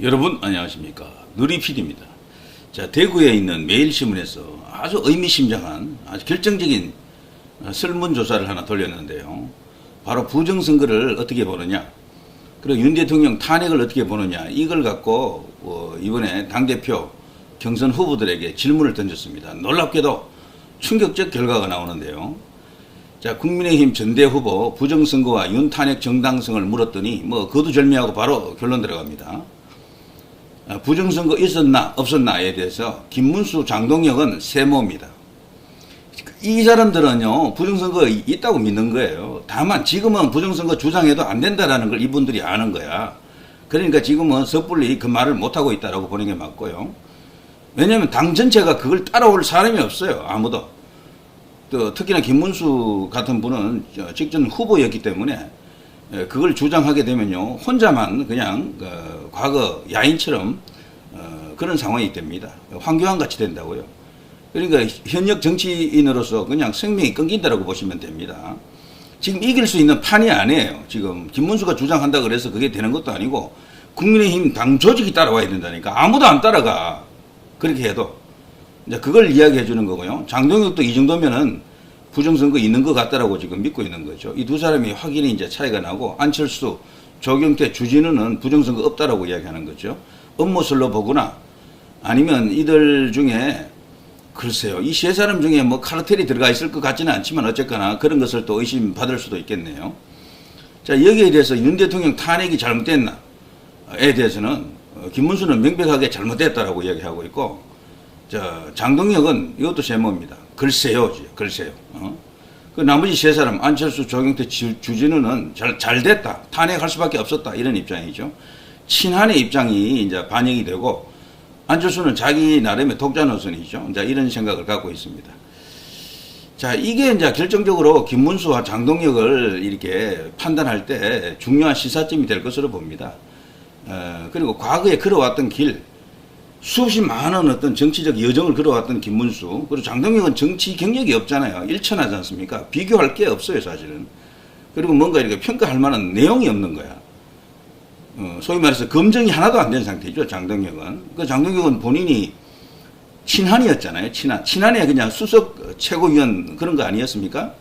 여러분 안녕하십니까 누리PD입니다. 자 대구에 있는 매일신문에서 아주 의미심장한 아주 결정적인 어, 설문조사를 하나 돌렸는데요. 바로 부정선거를 어떻게 보느냐 그리고 윤 대통령 탄핵을 어떻게 보느냐 이걸 갖고 어, 이번에 당대표 경선 후보들에게 질문을 던졌습니다. 놀랍게도 충격적 결과가 나오는데요. 자, 국민의힘 전대 후보 부정선거와 윤 탄핵 정당성을 물었더니 뭐 거두절미하고 바로 결론 들어갑니다. 아, 부정선거 있었나 없었나에 대해서 김문수 장동혁은 세모입니다. 이 사람들은요 부정선거 있다고 믿는 거예요. 다만 지금은 부정선거 주장해도 안 된다라는 걸 이분들이 아는 거야. 그러니까 지금은 섣불리 그 말을 못 하고 있다라고 보는 게 맞고요. 왜냐하면 당 전체가 그걸 따라올 사람이 없어요. 아무도. 또 특히나 김문수 같은 분은 저 직전 후보였기 때문에 예, 그걸 주장하게 되면요 혼자만 그냥 어, 과거 야인처럼 어, 그런 상황이 됩니다. 황교안 같이 된다고요. 그러니까 현역 정치인으로서 그냥 생명이 끊긴다라고 보시면 됩니다. 지금 이길 수 있는 판이 아니에요. 지금 김문수가 주장한다 그래서 그게 되는 것도 아니고 국민의힘 당 조직이 따라와야 된다니까 아무도 안 따라가 그렇게 해도 이제 그걸 이야기해 주는 거고요. 장동혁도 이 정도면은 부정선거 있는 것 같다라고 지금 믿고 있는 거죠. 이 두 사람이 확연히 이제 차이가 나고 안철수, 조경태, 주진우는 부정선거 없다라고 이야기하는 거죠. 업무설로 보거나 아니면 이들 중에 글쎄요. 이 세 사람 중에 뭐 카르텔이 들어가 있을 것 같지는 않지만 어쨌거나 그런 것을 또 의심 받을 수도 있겠네요. 자, 여기에 대해서 윤 대통령 탄핵이 잘못됐나에 대해서는 어, 김문수는 명백하게 잘못됐다라고 이야기하고 있고 자, 장동혁은 이것도 제목입니다. 글쎄요, 글쎄요. 어? 그 나머지 세 사람 안철수, 조경태, 주- 주진우는 잘, 잘 됐다. 탄핵할 수밖에 없었다. 이런 입장이죠. 친한의 입장이 이제 반영이 되고 안철수는 자기 나름의 독자 노선이죠. 이제 이런 생각을 갖고 있습니다. 자, 이게 이제 결정적으로 김문수와 장동혁을 이렇게 판단할 때 중요한 시사점이 될 것으로 봅니다. 어, 그리고 과거에 걸어왔던 길, 수없이 많은 어떤 정치적 여정을 걸어왔던 김문수, 그리고 장동혁은 정치 경력이 없잖아요. 일천하지 않습니까? 비교할 게 없어요, 사실은. 그리고 뭔가 이렇게 평가할 만한 내용이 없는 거야. 어, 소위 말해서 검증이 하나도 안 된 상태죠, 장동혁은. 그 장동혁은 본인이 친한이었잖아요, 친한. 친한에 그냥 수석 최고위원 그런 거 아니었습니까?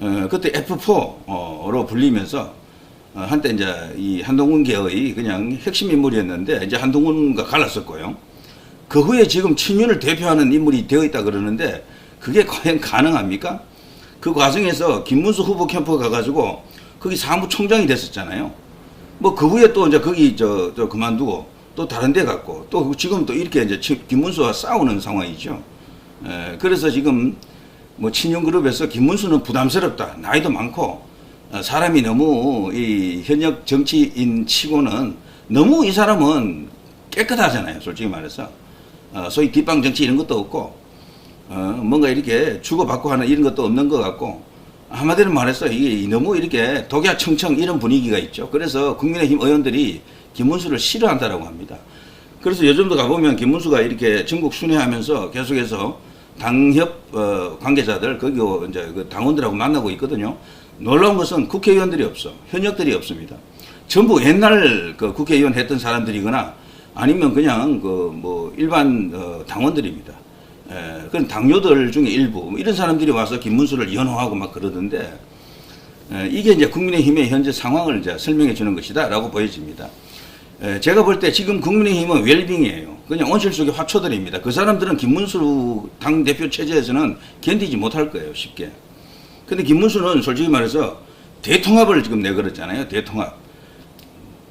어, 그때 F4로 불리면서 어, 한때 이제 이 한동훈 계의 그냥 핵심 인물이었는데 이제 한동훈과 갈랐었고요. 그 후에 지금 친윤을 대표하는 인물이 되어 있다 그러는데 그게 과연 가능합니까? 그 과정에서 김문수 후보 캠프 가가지고 거기 사무총장이 됐었잖아요. 뭐 그 후에 또 이제 거기 저, 저 그만두고 또 다른 데 갔고 또 지금 또 이렇게 이제 치- 김문수와 싸우는 상황이죠. 에, 그래서 지금 뭐 친윤 그룹에서 김문수는 부담스럽다. 나이도 많고 어, 사람이 너무 이 현역 정치인 치고는 너무 이 사람은 깨끗하잖아요. 솔직히 말해서. 어, 소위 뒷방 정치 이런 것도 없고 어, 뭔가 이렇게 주고받고 하는 이런 것도 없는 것 같고 한마디로 말해서 이게 너무 이렇게 독야청청 이런 분위기가 있죠. 그래서 국민의힘 의원들이 김문수를 싫어한다라고 합니다. 그래서 요즘도 가보면 김문수가 이렇게 전국 순회하면서 계속해서 당협 어, 관계자들 거기 이제 그 당원들하고 만나고 있거든요. 놀라운 것은 국회의원들이 없어. 현역들이 없습니다. 전부 옛날 그 국회의원 했던 사람들이거나 아니면 그냥 그 뭐 일반 어, 당원들입니다. 에, 그런 당뇨들 중에 일부 뭐 이런 사람들이 와서 김문수를 연호하고 막 그러던데 에, 이게 이제 국민의힘의 현재 상황을 이제 설명해 주는 것이다라고 보여집니다. 에, 제가 볼 때 지금 국민의힘은 웰빙이에요. 그냥 온실 속의 화초들입니다. 그 사람들은 김문수 당 대표 체제에서는 견디지 못할 거예요, 쉽게. 근데 김문수는 솔직히 말해서 대통합을 지금 내걸었잖아요, 대통합.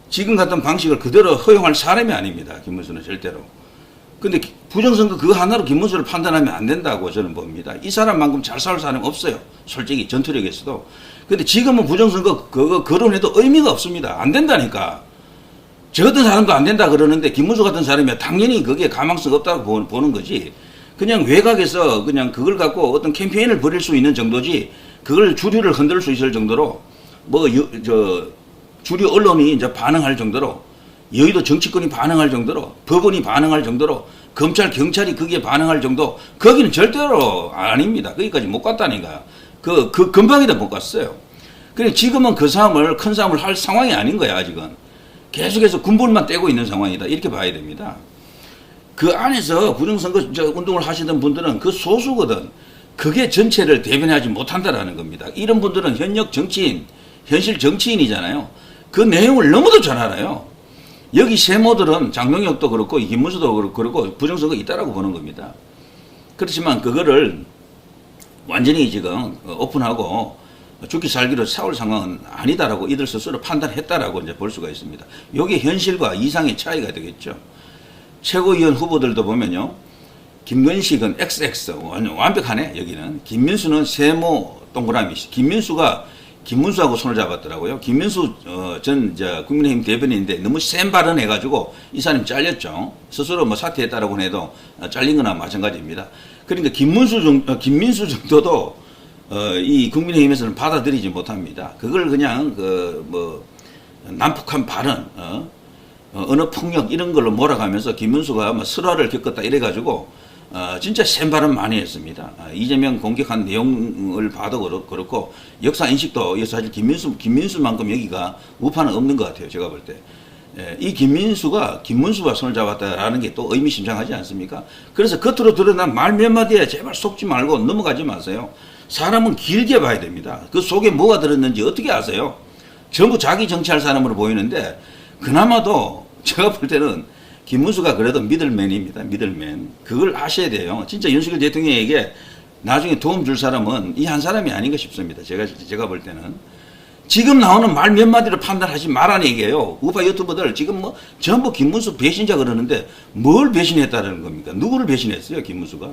지금 같은 방식을 그대로 허용할 사람이 아닙니다, 김문수는 절대로. 근데 기- 부정선거 그 하나로 김문수를 판단하면 안 된다고 저는 봅니다. 이 사람만큼 잘 살 사람 없어요. 솔직히 전투력에서도. 근데 지금은 부정선거 그거 거론해도 의미가 없습니다. 안 된다니까. 저 같은 사람도 안 된다 그러는데 김문수 같은 사람이 당연히 그게 가망성 없다고 보- 보는 거지. 그냥 외곽에서 그냥 그걸 갖고 어떤 캠페인을 벌일 수 있는 정도지 그걸 주류를 흔들 수 있을 정도로 뭐 저 주류 언론이 이제 반응할 정도로 여의도 정치권이 반응할 정도로 법원이 반응할 정도로 검찰 경찰이 거기에 반응할 정도 거기는 절대로 아닙니다. 거기까지 못 갔다니까. 그, 그 근방에도 못 갔어요. 그래 지금은 그 싸움을 큰 싸움을 할 상황이 아닌 거야 아직은. 계속해서 군불만 떼고 있는 상황이다. 이렇게 봐야 됩니다. 그 안에서 부정선거 저 운동을 하시던 분들은 그 소수거든. 그게 전체를 대변하지 못한다라는 겁니다. 이런 분들은 현역 정치인, 현실 정치인이잖아요. 그 내용을 너무도 잘 알아요. 여기 세모들은 장동혁도 그렇고 김문수도 그렇고 그렇고 부정선거 있다라고 보는 겁니다. 그렇지만 그거를 완전히 지금 오픈하고 죽기 살기로 싸울 상황은 아니다라고 이들 스스로 판단했다라고 이제 볼 수가 있습니다. 이게 현실과 이상의 차이가 되겠죠. 최고위원 후보들도 보면요. 김건식은 XX 완전 완벽하네 여기는 김민수는 세모 동그라미 김민수가 김문수하고 손을 잡았더라고요. 김민수 어, 전 이제 국민의힘 대변인인데 너무 센 발언 해가지고 이 사람이 잘렸죠. 스스로 뭐 사퇴했다라고 해도 어, 잘린 거나 마찬가지입니다. 그러니까 김문수 정, 어, 김민수 정도도 어, 이 국민의힘에서는 받아들이지 못합니다. 그걸 그냥 그뭐 난폭한 발언, 어, 어, 언어 폭력 이런 걸로 몰아가면서 김문수가 뭐 설화를 겪었다 이래가지고 어, 진짜 센 발언 많이 했습니다. 아, 이재명 공격한 내용을 봐도 그렇- 그렇고 역사 인식도 사실 김민수 김민수만큼 여기가 우파는 없는 것 같아요. 제가 볼 때. 예, 이 김민수가 김문수와 손을 잡았다라는 게 또 의미심장하지 않습니까? 그래서 겉으로 드러난 말 몇 마디에 제발 속지 말고 넘어가지 마세요. 사람은 길게 봐야 됩니다. 그 속에 뭐가 들었는지 어떻게 아세요? 전부 자기 정치할 사람으로 보이는데 그나마도 제가 볼 때는 김문수가 그래도 미들맨입니다. 미들맨. 그걸 아셔야 돼요. 진짜 윤석열 대통령에게 나중에 도움 줄 사람은 이 한 사람이 아닌가 싶습니다. 제가 제가 볼 때는 지금 나오는 말 몇 마디로 판단하지 말라는 얘기예요. 우파 유튜버들 지금 뭐 전부 김문수 배신자 그러는데 뭘 배신했다는 겁니까? 누구를 배신했어요, 김문수가?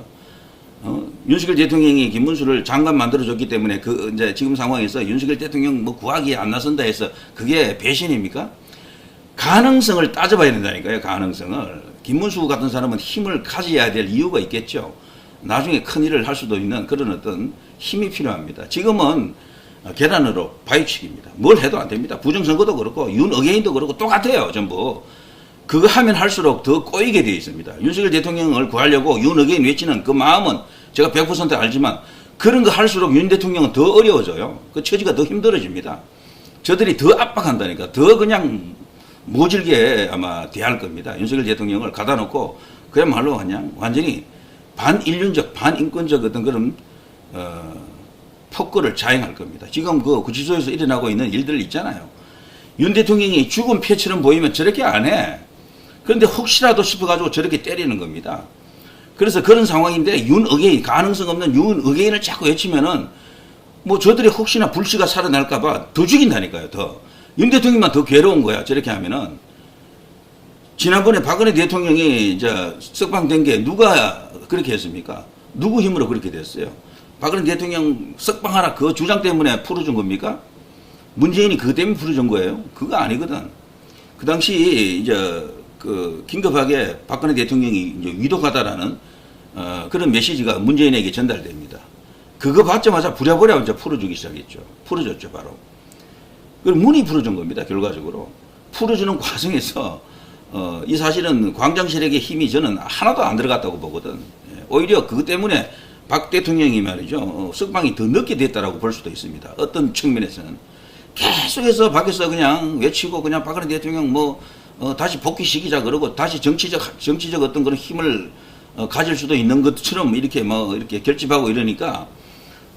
어, 윤석열 대통령이 김문수를 장관 만들어줬기 때문에 그 이제 지금 상황에서 윤석열 대통령 뭐 구하기에 안 나선다 해서 그게 배신입니까? 가능성을 따져봐야 된다니까요. 가능성을 김문수 같은 사람은 힘을 가져야 될 이유가 있겠죠. 나중에 큰 일을 할 수도 있는 그런 어떤 힘이 필요합니다. 지금은 어, 계란으로 바위치기입니다. 뭘 해도 안 됩니다. 부정선거도 그렇고 윤어게인도 그렇고 똑같아요. 전부. 그거 하면 할수록 더 꼬이게 되어 있습니다. 윤석열 대통령을 구하려고 윤어게인 외치는 그 마음은 제가 100% 알지만 그런 거 할수록 윤 대통령은 더 어려워져요. 그 처지가 더 힘들어집니다. 저들이 더 압박한다니까. 더 그냥 모질게 아마 대할 겁니다. 윤석열 대통령을 가다 놓고 그야말로 그냥 완전히 반인륜적, 반인권적 어떤 그런 어, 폭거를 자행할 겁니다. 지금 그 구치소에서 일어나고 있는 일들 있잖아요. 윤 대통령이 죽은 패처럼 보이면 저렇게 안 해. 그런데 혹시라도 싶어가지고 저렇게 때리는 겁니다. 그래서 그런 상황인데 윤의게인 가능성 없는 윤의게인을 자꾸 외치면은 뭐 저들이 혹시나 불씨가 살아날까봐 더 죽인다니까요. 더. 윤 대통령만 더 괴로운 거야. 저렇게 하면은. 지난번에 박근혜 대통령이 이제 석방된 게 누가 그렇게 했습니까? 누구 힘으로 그렇게 됐어요? 박근혜 대통령 석방하라 그 주장 때문에 풀어준 겁니까? 문재인이 그것 때문에 풀어준 거예요? 그거 아니거든. 그 당시 이제 그 긴급하게 박근혜 대통령이 이제 위독하다라는 어, 그런 메시지가 문재인에게 전달됩니다. 그거 받자마자 부랴부랴 이제 풀어주기 시작했죠. 풀어줬죠, 바로. 그리고 문이 풀어준 겁니다, 결과적으로. 풀어주는 과정에서, 어, 이 사실은 광장 세력의 힘이 저는 하나도 안 들어갔다고 보거든. 예, 오히려 그것 때문에 박 대통령이 말이죠, 어, 석방이 더 늦게 됐다라고 볼 수도 있습니다. 어떤 측면에서는. 계속해서 밖에서 그냥 외치고 그냥 박근혜 대통령 뭐, 어, 다시 복귀시키자 그러고 다시 정치적, 정치적 어떤 그런 힘을 어, 가질 수도 있는 것처럼 이렇게 뭐, 이렇게 결집하고 이러니까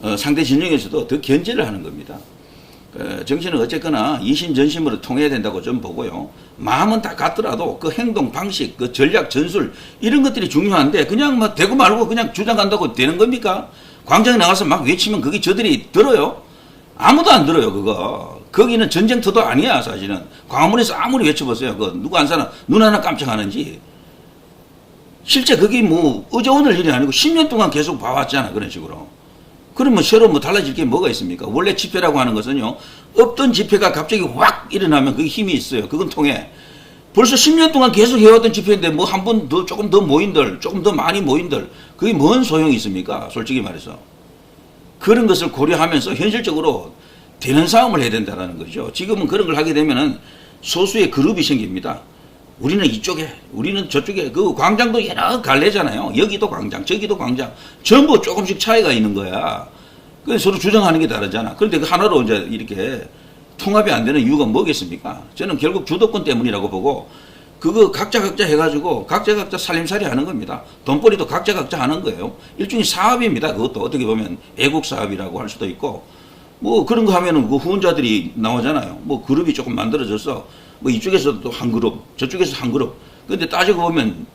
어, 상대 진영에서도 더 견제를 하는 겁니다. 그 정치는 어쨌거나 이심전심으로 통해야 된다고 좀 보고요. 마음은 다 같더라도 그 행동 방식, 그 전략, 전술 이런 것들이 중요한데 그냥 뭐 되고 말고 그냥 주장한다고 되는 겁니까? 광장에 나가서 막 외치면 그게 저들이 들어요? 아무도 안 들어요, 그거. 거기는 전쟁터도 아니야, 사실은. 광화문에서 아무리 외쳐보세요. 그 누구 한 사람 눈 하나 깜짝하는지. 실제 그게 뭐 어제 오늘 일이 아니고 10년 동안 계속 봐왔잖아, 그런 식으로. 그러면 새로 뭐 달라질 게 뭐가 있습니까? 원래 집회라고 하는 것은요, 없던 집회가 갑자기 확 일어나면 그게 힘이 있어요. 그건 통해. 벌써 10년 동안 계속 해왔던 집회인데 뭐 한 번 더 조금 더 모인들, 조금 더 많이 모인들, 그게 뭔 소용이 있습니까? 솔직히 말해서. 그런 것을 고려하면서 현실적으로 되는 싸움을 해야 된다는 거죠. 지금은 그런 걸 하게 되면은 소수의 그룹이 생깁니다. 우리는 이쪽에, 우리는 저쪽에, 그 광장도 여러 갈래잖아요. 여기도 광장, 저기도 광장. 전부 조금씩 차이가 있는 거야. 그래서 서로 주장하는 게 다르잖아. 그런데 그 하나로 이제 이렇게 통합이 안 되는 이유가 뭐겠습니까? 저는 결국 주도권 때문이라고 보고 그거 각자 각자 해가지고 각자 각자 살림살이 하는 겁니다. 돈벌이도 각자 각자 하는 거예요. 일종의 사업입니다. 그것도 어떻게 보면 애국 사업이라고 할 수도 있고 뭐 그런 거 하면은 그 후원자들이 나오잖아요. 뭐 그룹이 조금 만들어져서 뭐 이쪽에서도 또한 그룹, 저쪽에서 한 그룹. 근데 따지고 보면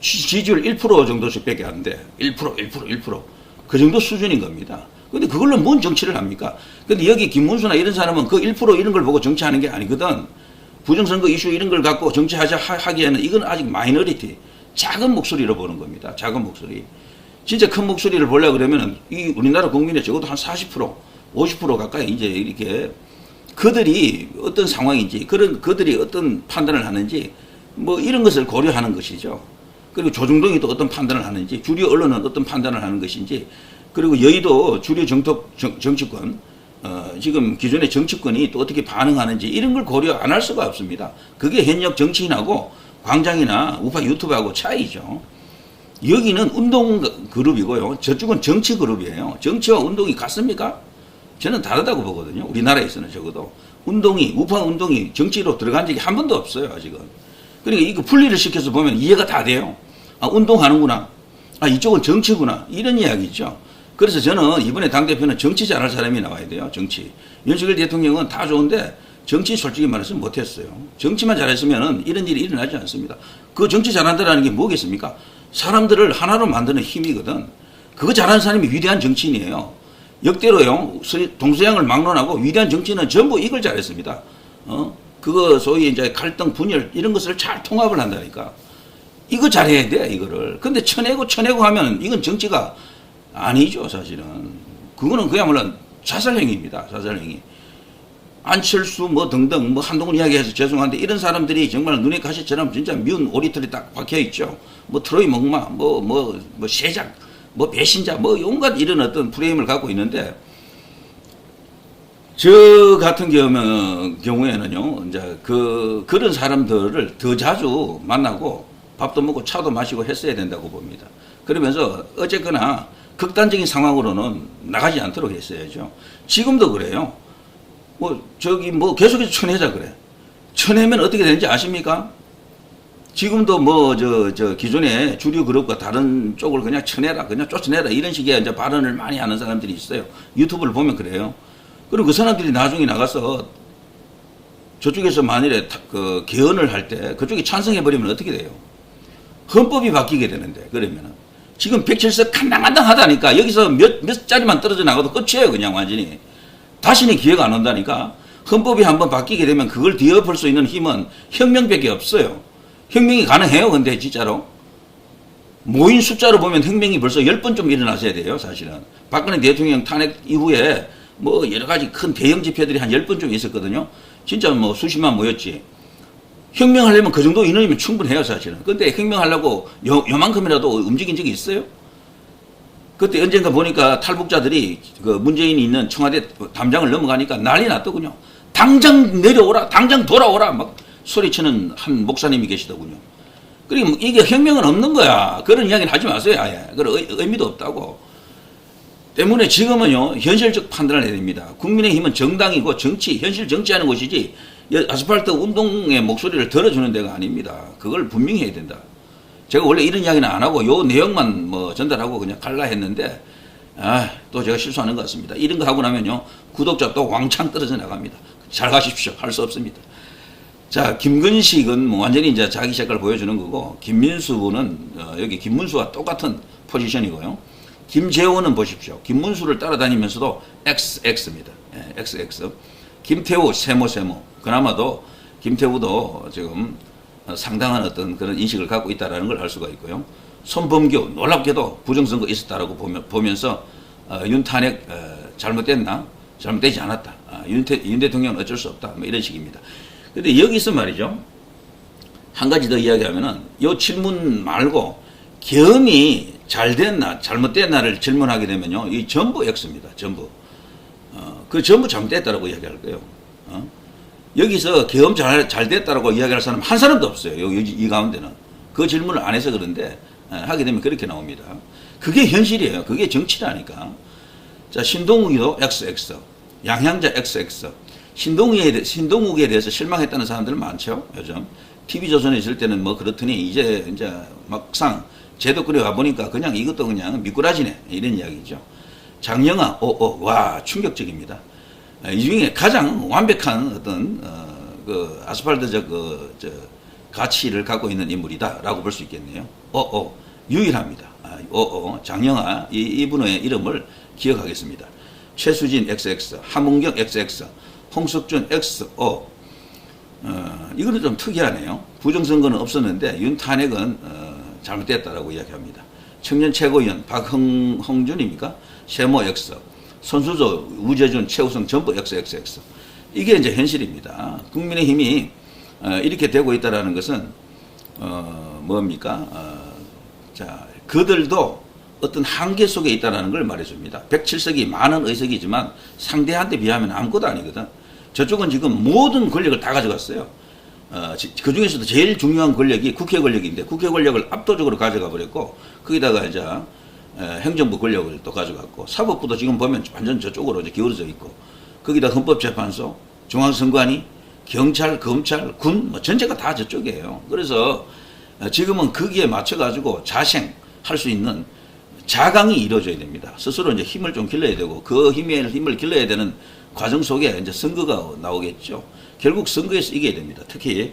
지- 지지율 1% 정도씩 밖에 안 돼. 1%, 1%, 1%. 그 정도 수준인 겁니다. 근데 그걸로 뭔 정치를 합니까? 근데 여기 김문수나 이런 사람은 그 1% 이런 걸 보고 정치하는 게 아니거든. 부정선거 이슈 이런 걸 갖고 정치하자 하- 하기에는 이건 아직 마이너리티. 작은 목소리로 보는 겁니다. 작은 목소리. 진짜 큰 목소리를 보려고 그러면은 이 우리나라 국민의 적어도 한 40%, 50% 가까이 이제 이렇게 그들이 어떤 상황인지 그런 그들이 어떤 판단을 하는지 뭐 이런 것을 고려하는 것이죠. 그리고 조중동이 또 어떤 판단을 하는지 주류 언론은 어떤 판단을 하는 것인지 그리고 여의도 주류 정tok 정, 정치권 어, 지금 기존의 정치권이 또 어떻게 반응하는지 이런 걸 고려 안 할 수가 없습니다. 그게 현역 정치인하고 광장이나 우파 유튜브하고 차이죠. 여기는 운동 그룹이고요. 저쪽은 정치 그룹이에요. 정치와 운동이 같습니까? 저는 다르다고 보거든요. 우리나라에서는 적어도. 운동이, 우파 운동이 정치로 들어간 적이 한 번도 없어요, 아직은. 그러니까 이거 분리를 시켜서 보면 이해가 다 돼요. 아, 운동하는구나. 아, 이쪽은 정치구나. 이런 이야기죠. 그래서 저는 이번에 당대표는 정치 잘할 사람이 나와야 돼요, 정치. 윤석열 대통령은 다 좋은데 정치 솔직히 말해서 못했어요. 정치만 잘했으면 이런 일이 일어나지 않습니다. 그 정치 잘한다는 게 뭐겠습니까? 사람들을 하나로 만드는 힘이거든. 그거 잘하는 사람이 위대한 정치인이에요. 역대로요, 서- 동서양을 막론하고 위대한 정치는 전부 이걸 잘했습니다. 어? 그거 소위 이제 갈등, 분열, 이런 것을 잘 통합을 한다니까. 이거 잘해야 돼, 이거를. 근데 쳐내고 쳐내고 하면 이건 정치가 아니죠, 사실은. 그거는 그야말로 자살행위입니다, 자살행위. 안철수 뭐 등등 뭐 한동훈 이야기해서 죄송한데 이런 사람들이 정말 눈에 가시처럼 진짜 미운 오리털이 딱 박혀 있죠. 뭐 트로이 목마, 뭐뭐뭐 세작, 뭐 배신자, 뭐 온갖 이런 어떤 프레임을 갖고 있는데 저 같은 경우, 경우에는요, 이제 그 그런 사람들을 더 자주 만나고 밥도 먹고 차도 마시고 했어야 된다고 봅니다. 그러면서 어쨌거나 극단적인 상황으로는 나가지 않도록 했어야죠. 지금도 그래요. 뭐 저기 뭐 계속해서 쳐내자 그래. 쳐내면 어떻게 되는지 아십니까? 지금도 뭐 저 저 기존의 주류 그룹과 다른 쪽을 그냥 쳐내라, 그냥 쫓아내라 이런 식의 이제 발언을 많이 하는 사람들이 있어요. 유튜브를 보면 그래요. 그리고 그 사람들이 나중에 나가서 저쪽에서 만일에 타- 그 개헌을 할 때 그쪽이 찬성해 버리면 어떻게 돼요? 헌법이 바뀌게 되는데 그러면은 지금 107석 칸당칸당 하다니까 여기서 몇 몇 자리만 떨어져 나가도 끝이에요 그냥 완전히 다시는 기회가 안 온다니까 헌법이 한번 바뀌게 되면 그걸 뒤엎을 수 있는 힘은 혁명밖에 없어요 혁명이 가능해요 근데 진짜로 모인 숫자로 보면 혁명이 벌써 10번 좀 일어나셔야 돼요 사실은 박근혜 대통령 탄핵 이후에 뭐 여러 가지 큰 대형 집회들이 한 10번 좀 있었거든요 진짜 뭐 수십만 모였지 혁명하려면 그 정도 인원이면 충분해요, 사실은. 근데 혁명하려고 요, 요만큼이라도 움직인 적이 있어요? 그때 언젠가 보니까 탈북자들이 그 문재인이 있는 청와대 담장을 넘어가니까 난리 났더군요. 당장 내려오라, 당장 돌아오라, 막 소리치는 한 목사님이 계시더군요. 그리고 뭐 이게 혁명은 없는 거야. 그런 이야기는 하지 마세요, 아예. 그런 의- 의미도 없다고. 때문에 지금은요, 현실적 판단을 해야 됩니다. 국민의힘은 정당이고 정치, 현실 정치하는 곳이지, 여- 아스팔트 운동의 목소리를 들어주는 데가 아닙니다. 그걸 분명히 해야 된다. 제가 원래 이런 이야기는 안 하고, 요 내용만 뭐 전달하고 그냥 갈라 했는데, 아, 또 제가 실수하는 것 같습니다. 이런 거 하고 나면요, 구독자 또 왕창 떨어져 나갑니다. 잘 가십시오. 할 수 없습니다. 자, 김근식은 뭐 완전히 이제 자기 색깔 보여주는 거고, 김민수는 어, 여기 김문수와 똑같은 포지션이고요. 김재원은 보십시오. 김문수를 따라다니면서도 XX입니다. 예, XX. 김태우 세모 세모. 그나마도 김태우도 지금 어, 상당한 어떤 그런 인식을 갖고 있다라는 걸 알 수가 있고요. 손범규 놀랍게도 부정선거 있었다라고 보면, 보면서 어, 윤 탄핵 어, 잘못됐나? 잘못되지 않았다. 아, 윤, 태, 윤 대통령은 어쩔 수 없다. 뭐 이런 식입니다. 근데 여기서 말이죠. 한 가지 더 이야기하면은 요 질문 말고 계엄이 잘 됐나 잘못됐나를 질문하게 되면요. 이 전부 X입니다. 전부. 어, 그 전부 잘못됐다라고 이야기할 거예요. 어? 여기서 계엄 잘, 잘 됐다라고 이야기할 사람 한 사람도 없어요. 여기 이 가운데는. 그 질문을 안 해서 그런데 어, 하게 되면 그렇게 나옵니다. 그게 현실이에요. 그게 정치라니까. 자, 신동욱이도 XX, 양향자 XX, 신동욱에, 대- 신동욱에 대해서 실망했다는 사람들 많죠, 요즘. TV조선에 있을 때는 뭐 그렇더니 이제, 이제 막상 제도권에 와보니까 그냥 이것도 그냥 미꾸라지네. 이런 이야기죠. 장영아, 오, 오, 와, 충격적입니다. 아, 이 중에 가장 완벽한 어떤, 어, 그, 아스팔트적 그, 저, 가치를 갖고 있는 인물이다라고 볼 수 있겠네요. 어, 어, 유일합니다. 아, 어, 어, 장영아, 이, 이분의 이름을 기억하겠습니다. 최수진 XX, 함은경 XX, 홍석준 XO. 어, 이거는 좀 특이하네요. 부정선거는 없었는데 윤 탄핵은 어, 잘못됐다라고 이야기합니다. 청년 최고위원 박흥준입니까? 세모 X, 손수조, 우재준, 최우성 전부 XXX. 이게 이제 현실입니다. 국민의힘이 어, 이렇게 되고 있다라는 것은 어, 뭡니까? 어, 자, 그들도 어떤 한계 속에 있다는 걸 말해줍니다. 107석이 많은 의석이지만 상대한테 비하면 아무것도 아니거든. 저쪽은 지금 모든 권력을 다 가져갔어요. 어, 그 중에서도 제일 중요한 권력이 국회 권력인데 국회 권력을 압도적으로 가져가 버렸고 거기다가 이제 어, 행정부 권력을 또 가져갔고 사법부도 지금 보면 완전 저쪽으로 이제 기울어져 있고 거기다 헌법재판소, 중앙선관위, 경찰, 검찰, 군, 뭐 전체가 다 저쪽이에요. 그래서 어, 지금은 거기에 맞춰가지고 자생할 수 있는 자강이 이루어져야 됩니다. 스스로 이제 힘을 좀 길러야 되고 그 힘에 힘을 길러야 되는 과정 속에 이제 선거가 나오겠죠. 결국 선거에서 이겨야 됩니다. 특히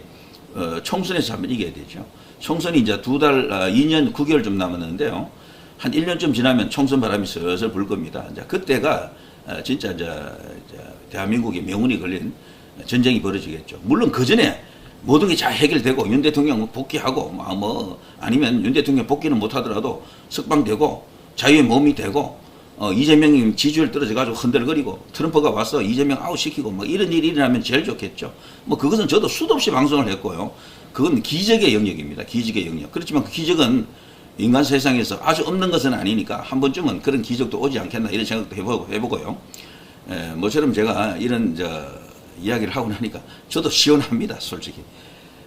어, 총선에서 한번 이겨야 되죠. 총선이 이제 두 달, 아, 2년 9개월 좀 남았는데요. 한 1년쯤 지나면 총선 바람이 슬슬 불 겁니다. 이제 그때가 어, 진짜 이제, 이제 대한민국의 명운이 걸린 전쟁이 벌어지겠죠. 물론 그 전에 모든 게 잘 해결되고 윤 대통령 복귀하고 뭐, 뭐 아니면 윤 대통령 복귀는 못하더라도 석방되고 자유의 몸이 되고 어, 이재명이 지지율 떨어져가지고 흔들거리고 트럼프가 와서 이재명 아웃시키고 뭐 이런 일이 일어나면 제일 좋겠죠. 뭐 그것은 저도 수도 없이 방송을 했고요. 그건 기적의 영역입니다. 기적의 영역. 그렇지만 그 기적은 인간 세상에서 아주 없는 것은 아니니까 한 번쯤은 그런 기적도 오지 않겠나 이런 생각도 해보고, 해보고요. 에, 모처럼 제가 이런 저 이야기를 하고 나니까 저도 시원합니다, 솔직히.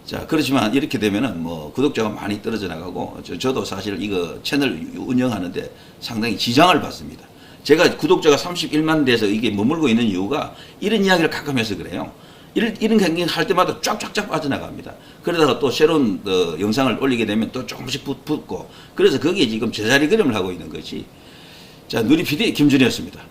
자, 그렇지만 이렇게 되면은 뭐 구독자가 많이 떨어져 나가고 저, 저도 사실 이거 채널 운영하는데 상당히 지장을 받습니다. 제가 구독자가 31만 돼서 이게 머물고 있는 이유가 이런 이야기를 가끔 해서 그래요. 이런, 이런 경기 할 때마다 쫙쫙쫙 빠져나갑니다. 그러다가 또 새로운 어, 영상을 올리게 되면 또 조금씩 붙, 붙고 그래서 거기에 지금 제자리 그림을 하고 있는 거지. 자, 누리 PD 김준이었습니다.